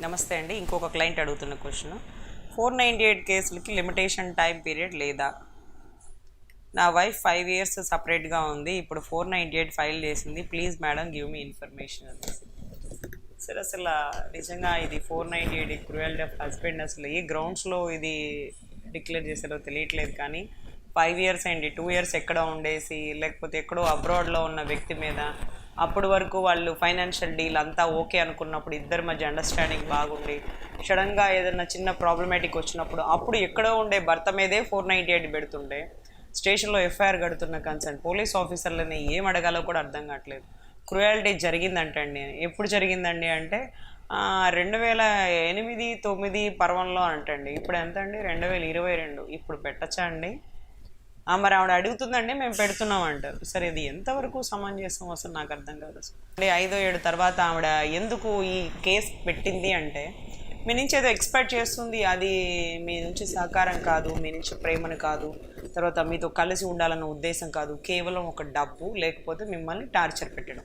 నమస్తే అండి ఇంకొక క్లయింట్ అడుగుతున్న క్వశ్చన్ ఫోర్ నైంటీ ఎయిట్ కేసులకి లిమిటేషన్ టైం పీరియడ్ లేదా? నా వైఫ్ ఫైవ్ ఇయర్స్ సపరేట్గా ఉంది ఇప్పుడు ఫోర్ నైంటీ ఎయిట్ ఫైల్ చేసింది please madam give me information అనేసి సరే అసలు నిజంగా ఇది four ninety eight cruel of husband అసలు ఏ గ్రౌండ్స్లో ఇది డిక్లేర్ చేశారో తెలియట్లేదు కానీ ఫైవ్ ఇయర్స్ అండి టూ ఇయర్స్ ఎక్కడ ఉండేసి లేకపోతే ఎక్కడో అబ్రాడ్లో ఉన్న వ్యక్తి మీద అప్పటి వరకు వాళ్ళు ఫైనాన్షియల్ డీల్ అంతా ఓకే అనుకున్నప్పుడు ఇద్దరి మధ్య అండర్స్టాండింగ్ బాగుండి. సడన్గా ఏదైనా చిన్న ప్రాబ్లమేటిక్ వచ్చినప్పుడు అప్పుడు ఎక్కడో ఉండే భర్త మీదే ఫోర్ నైంటీ ఎయిట్ పెడుతుండే స్టేషన్లో ఎఫ్ఐఆర్ కడుతున్న కన్సర్న్ పోలీస్ ఆఫీసర్లని ఏం అడగాలో కూడా అర్థం కావట్లేదు. క్రుయాలిటీ జరిగిందంటండి ఎప్పుడు జరిగిందండి అంటే రెండు వేల ఎనిమిది తొమ్మిది పర్వంలో అంటండి. ఇప్పుడు ఎంత అండి రెండు వేల ఇరవై రెండు. ఇప్పుడు పెట్టచ్చా అండి? మరి ఆవిడ అడుగుతుందండి మేము పెడుతున్నాం అంటారు సరే ఇది ఎంతవరకు సమంజసం? అసలు నాకు అర్థం కాదు అసలు. అంటే ఐదో ఏడు తర్వాత ఆవిడ ఎందుకు ఈ కేసు పెట్టింది అంటే మీ నుంచి ఏదో ఎక్స్పెక్ట్ చేస్తుంది అది మీ నుంచి సహకారం కాదు మీ నుంచి ప్రేమను కాదు తర్వాత మీతో కలిసి ఉండాలన్న ఉద్దేశం కాదు కేవలం ఒక డబ్బు లేకపోతే మిమ్మల్ని టార్చర్ పెట్టడం.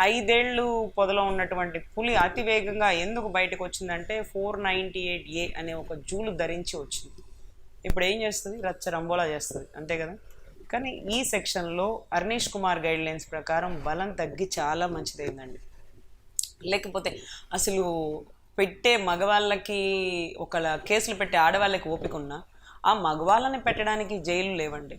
ఐదేళ్ళు పొదలో ఉన్నటువంటి పులి అతి వేగంగా ఎందుకు బయటకు వచ్చిందంటే ఫోర్ నైంటీ ఎయిట్ ఏ అనే ఒక జూలు ధరించి వచ్చింది. ఇప్పుడు ఏం చేస్తుంది? రచ్చ రంబోలా చేస్తుంది. అంతే కదా? కానీ ఈ సెక్షన్లో అర్నీష్ కుమార్ గైడ్ లైన్స్ ప్రకారం బలం తగ్గి చాలా మంచిదైందండి. లేకపోతే అసలు పెట్టే మగవాళ్ళకి ఒకళ్ళ కేసులు పెట్టే ఆడవాళ్ళకి ఓపిక ఉన్నా ఆ మగవాళ్ళని పెట్టడానికి జైలు లేవండి.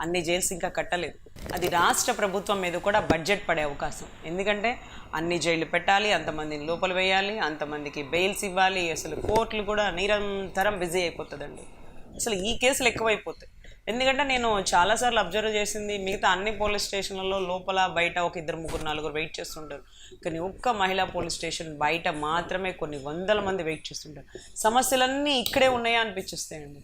అన్ని జైల్స్ ఇంకా కట్టలేదు. అది రాష్ట్ర ప్రభుత్వం మీద కూడా బడ్జెట్ పడే అవకాశం. ఎందుకంటే అన్ని జైలు పెట్టాలి అంతమందిని లోపల వేయాలి అంతమందికి బెయిల్స్ ఇవ్వాలి. అసలు కోర్టులు కూడా నిరంతరం బిజీ అయిపోతుందండి. అసలు ఈ కేసులు ఎక్కువైపోతాయి. ఎందుకంటే నేను చాలాసార్లు అబ్జర్వ్ చేసింది మిగతా అన్ని పోలీస్ స్టేషన్లలో లోపల బయట ఒక ఇద్దరు ముగ్గురు నలుగురు వెయిట్ చేస్తుంటారు. కానీ ఒక్క మహిళా పోలీస్ స్టేషన్ బయట మాత్రమే కొన్ని వందల మంది వెయిట్ చేస్తుంటారు. సమస్యలన్నీ ఇక్కడే ఉన్నాయా అనిపించేస్తాయండి.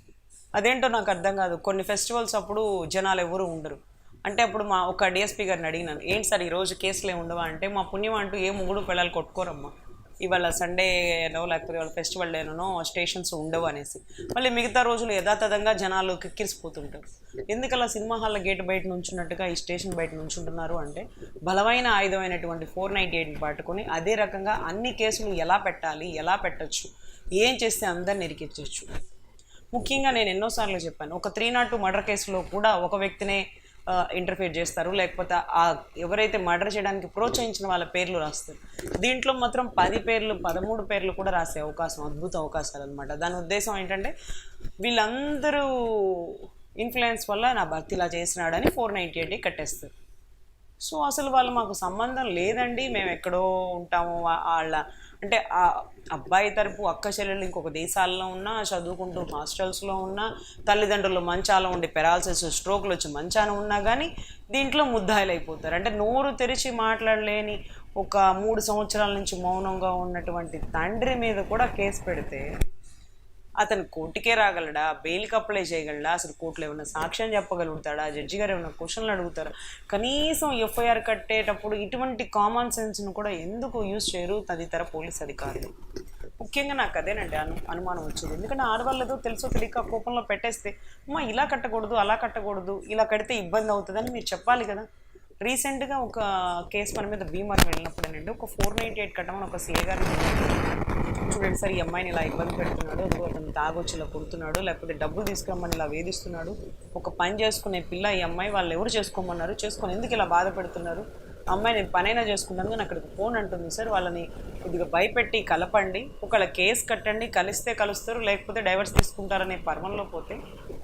అదేంటో నాకు అర్థం కాదు. కొన్ని ఫెస్టివల్స్ అప్పుడు జనాలు ఎవరు ఉండరు. అంటే అప్పుడు మా ఒక డిఎస్పీ గారిని అడిగినాను ఏంటి సార్ ఈరోజు కేసులు ఏమి ఉండవా? అంటే మా పుణ్యం అంటూ ఏ ముగ్గురు పిల్లలు కొట్టుకోరమ్మా. ఇవాళ సండేనో లేకపోతే ఇవాళ ఫెస్టివల్ డేనో స్టేషన్స్ ఉండవు అనేసి. మళ్ళీ మిగతా రోజులు యథాతథంగా జనాలు కిక్కిరిసిపోతుంటారు. ఎందుకలా సినిమా హాల్ గేట్ బయట నుంచున్నట్టుగా ఈ స్టేషన్ బయట నుంచుంటున్నారు అంటే బలమైన ఆయుధమైనటువంటి ఫోర్ నైంటీ ఎయిట్ని పట్టుకొని అదే రకంగా అన్ని కేసులు ఎలా పెట్టాలి ఎలా పెట్టచ్చు ఏం చేస్తే అందరిని ఎరికించవచ్చు ముఖ్యంగా నేను ఎన్నోసార్లు చెప్పాను ఒక త్రీ నాట్ టూ మర్డర్ కేసులో కూడా ఒక వ్యక్తినే ఇంటర్ఫేర్ చేస్తారు. లేకపోతే ఆ ఎవరైతే మర్డర్ చేయడానికి ప్రోత్సహించిన వాళ్ళ పేర్లు రాస్తారు. దీంట్లో మాత్రం పది పేర్లు పదమూడు పేర్లు కూడా రాసే అవకాశం అద్భుత అవకాశాలు అనమాట దాని ఉద్దేశం ఏంటంటే వీళ్ళందరూ ఇన్ఫ్లుయెన్స్ వల్ల నా భర్త ఇలా చేసినాడని ఫోర్ నైంటీ ఎయిట్ కట్టేస్తారు. సో అసలు వాళ్ళు మాకు సంబంధం లేదండి. మేము ఎక్కడో ఉంటాము. వాళ్ళ అంటే ఆ అబ్బాయి తరపు అక్క చెల్లెలు ఇంకొక దేశాల్లో ఉన్నా చదువుకుంటూ హాస్టల్స్లో ఉన్నా తల్లిదండ్రులు మంచాలో ఉండి పెరాలసిస్ స్ట్రోక్లు వచ్చి మంచాన ఉన్నా కానీ దీంట్లో ముద్దాయిలు అయిపోతారు అంటే నోరు తెరిచి మాట్లాడలేని ఒక మూడు సంవత్సరాల నుంచి మౌనంగా ఉన్నటువంటి తండ్రి మీద కూడా కేసు పెడితే అతను కోర్టుకే రాగలడా? బెయిల్కి అప్లై చేయగలడా? అసలు కోర్టులో ఏమైనా సాక్ష్యం చెప్పగలుగుతాడా? జడ్జి గారు ఏమైనా క్వశ్చన్లు అడుగుతారా? కనీసం ఎఫ్ఐఆర్ కట్టేటప్పుడు ఇటువంటి కామన్ సెన్స్ను కూడా ఎందుకు యూజ్ చేయరు తదితర పోలీస్ అధికారులు? ముఖ్యంగా నాకు అదేనండి అను అనుమానం వచ్చింది. ఎందుకంటే ఆడవాళ్ళు ఏదో తెలుసో తెలియక కోపంలో పెట్టేస్తే అమ్మా ఇలా కట్టకూడదు అలా కట్టకూడదు ఇలా కడితే ఇబ్బంది అవుతుందని మీరు చెప్పాలి కదా? రీసెంట్గా ఒక కేసు మన మీద భీమార్ వెళ్ళినప్పుడేనండి ఒక ఫోర్ నైంటీ ఎయిట్ కట్టమని ఒక సీఏ గారు చూడండి సార్ ఈ అమ్మాయిని ఇలా ఇబ్బంది పెడుతున్నాడు అదిగో అతను తాగొచ్చి ఇలా కొడుతున్నాడు లేకపోతే డబ్బులు తీసుకురమ్మని ఇలా వేధిస్తున్నాడు ఒక పని చేసుకునే పిల్ల ఈ అమ్మాయి వాళ్ళు ఎవరు చేసుకోమన్నారు చేసుకొని ఎందుకు ఇలా బాధ పెడుతున్నారు అమ్మాయి నేను పనైనా చేసుకుంటాను కానీ అక్కడికి ఫోన్ అంటుంది సార్ వాళ్ళని కొద్దిగా భయపెట్టి కలపండి ఒకవేళ కేసు కట్టండి కలిస్తే కలుస్తారు లేకపోతే డైవర్స్ తీసుకుంటారనే పర్వంలో పోతే.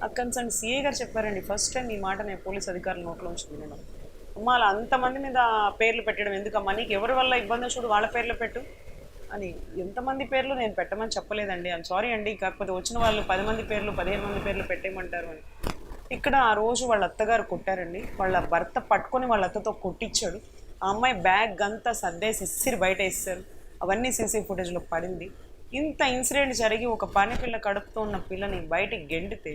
అక్కడ సార్ సీఏ గారు చెప్పారండి ఫస్ట్ టైం ఈ మాట నేను పోలీస్ అధికారుల నోట్లో నుంచి వినడం. అమ్మ అలా అంతమంది మీద పేర్లు పెట్టడం ఎందుకమ్మా? నీకు ఎవరి వల్ల ఇబ్బంది? చూడు వాళ్ళ పేర్లు పెట్టు. అని ఎంతమంది పేర్లు నేను పెట్టమని చెప్పలేదండి. ఐమ్ సారీ అండి. కాకపోతే వచ్చిన వాళ్ళు పది మంది పేర్లు పదిహేను మంది పేర్లు పెట్టేయమంటారు అని. ఇక్కడ ఆ రోజు వాళ్ళ అత్తగారు కొట్టారండి. వాళ్ళ భర్త పట్టుకొని వాళ్ళ అత్తతో కొట్టించాడు. ఆ అమ్మాయి బ్యాగ్ అంతా సర్దేసి ఇసిరి బయట వేస్తారు. అవన్నీ సీసీ ఫుటేజ్లో పడింది. ఇంత ఇన్సిడెంట్ జరిగి ఒక పని పిల్ల కడుపుతో ఉన్న పిల్లని బయటికి గెండితే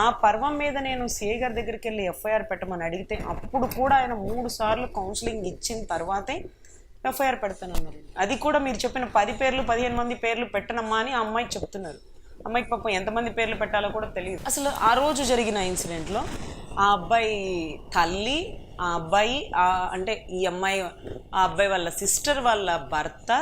ఆ పర్వం మీద నేను సిఏ గారి దగ్గరికి వెళ్ళి ఎఫ్ఐఆర్ పెట్టమని అడిగితే అప్పుడు కూడా ఆయన మూడు సార్లు కౌన్సిలింగ్ ఇచ్చిన తర్వాతే ఎఫ్ఐఆర్ పెడతానన్నారు అది కూడా మీరు చెప్పిన పది పేర్లు పదిహేను మంది పేర్లు పెట్టనమ్మా అని ఆ అమ్మాయి చెప్తున్నారు. అమ్మాయికి పాపం ఎంతమంది పేర్లు పెట్టాలో కూడా తెలియదు. అసలు ఆ రోజు జరిగిన ఇన్సిడెంట్లో ఆ అబ్బాయి తల్లి ఆ అబ్బాయి అంటే ఈ అమ్మాయి ఆ అబ్బాయి వాళ్ళ సిస్టర్ వాళ్ళ భర్త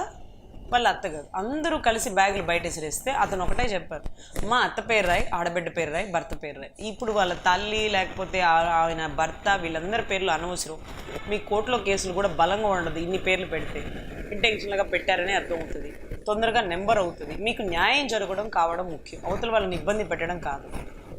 వాళ్ళ అత్త కాదు. అందరూ కలిసి బ్యాగులు బయట విసిరేస్తే అతను ఒకటే చెప్పారు. మా అత్త పేరు రాయి ఆడబిడ్డ పేరు రాయి భర్త పేరు రాయి. ఇప్పుడు వాళ్ళ తల్లి లేకపోతే ఆ- ఆయన భర్త వీళ్ళందరి పేర్లు అనవసరం. మీ కోర్టులో కేసులు కూడా బలంగా ఉండదు. ఇన్ని పేర్లు పెడితే ఇంటెన్షన్గా పెట్టారని అర్థం అవుతుంది. తొందరగా నెంబర్ అవుతుంది. మీకు న్యాయం జరగడం కావడం ముఖ్యం. అవతల వాళ్ళని ఇబ్బంది పెట్టడం కాదు.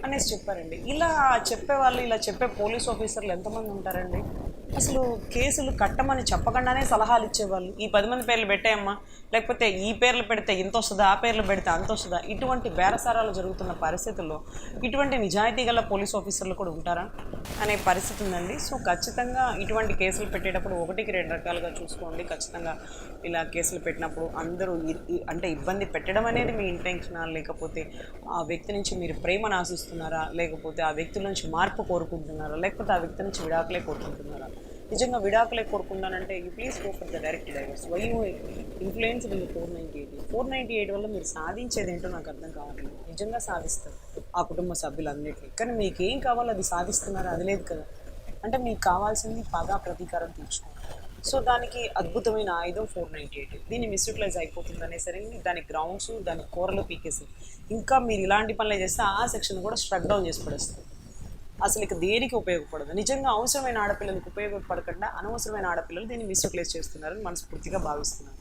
అనేసి చెప్పారండి. ఇలా చెప్పే వాళ్ళు ఇలా చెప్పే పోలీస్ ఆఫీసర్లు ఎంతమంది ఉంటారండి? అసలు కేసులు కట్టమని చెప్పకుండానే సలహాలు ఇచ్చేవాళ్ళు. ఈ పది మంది పేర్లు పెట్టాయమ్మా. లేకపోతే ఈ పేర్లు పెడితే ఇంత వస్తుందా ఆ పేర్లు పెడితే అంత వస్తుందా? ఇటువంటి బేరసారాలు జరుగుతున్న పరిస్థితుల్లో ఇటువంటి నిజాయితీ గల పోలీస్ ఆఫీసర్లు కూడా ఉంటారా అనే పరిస్థితి ఉందండి. సో ఖచ్చితంగా ఇటువంటి కేసులు పెట్టేటప్పుడు ఒకటికి రెండు రకాలుగా చూసుకోండి. ఖచ్చితంగా ఇలా కేసులు పెట్టినప్పుడు అందరూ అంటే ఇబ్బంది పెట్టడం అనేది మీ ఇంటెన్షనా? లేకపోతే ఆ వ్యక్తి నుంచి మీరు ప్రేమను ఆశిస్తున్నారా? లేకపోతే ఆ వ్యక్తి నుంచి మార్పు కోరుకుంటున్నారా? లేకపోతే ఆ వ్యక్తి నుంచి విడాకులే కోరుకుంటున్నారా? నిజంగా విడాకులే కోరుకుంటానంటే you please go for the direct divorce why you influence in four ninety eight four ninety eight వల్ల మీరు సాధించేది ఏంటో నాకు అర్థం కావట్లేదు. నిజంగా సాధిస్తారు. ఆ కుటుంబ సభ్యులందరికీ కానీ మీకు ఏం కావాలో అది సాధిస్తున్నారు? అది లేదు కదా. అంటే మీకు కావాల్సింది పగా ప్రతీకారం తీర్చుకోండి సో దానికి అద్భుతమైన ఆయుధం ఫోర్ నైంటీ ఎయిట్ దీన్ని మిస్యూటిలైజ్ అయిపోతుంది సరే దాని గ్రౌండ్స్ దాని కూరలు పీకేసి. ఇంకా మీరు ఇలాంటి పనులు చేస్తే ఆ సెక్షన్ కూడా స్ట్రక్ డౌన్ చేసి పడేస్తుంది. అసలు ఇక దేనికి ఉపయోగపడదు? నిజంగా అవసరమైన ఆడపిల్లలకు ఉపయోగపడకుండా అనవసరమైన ఆడపిల్లలు దీన్ని మిస్యూటిలైజ్ చేస్తున్నారని మనస్ఫూర్తిగా భావిస్తున్నాను.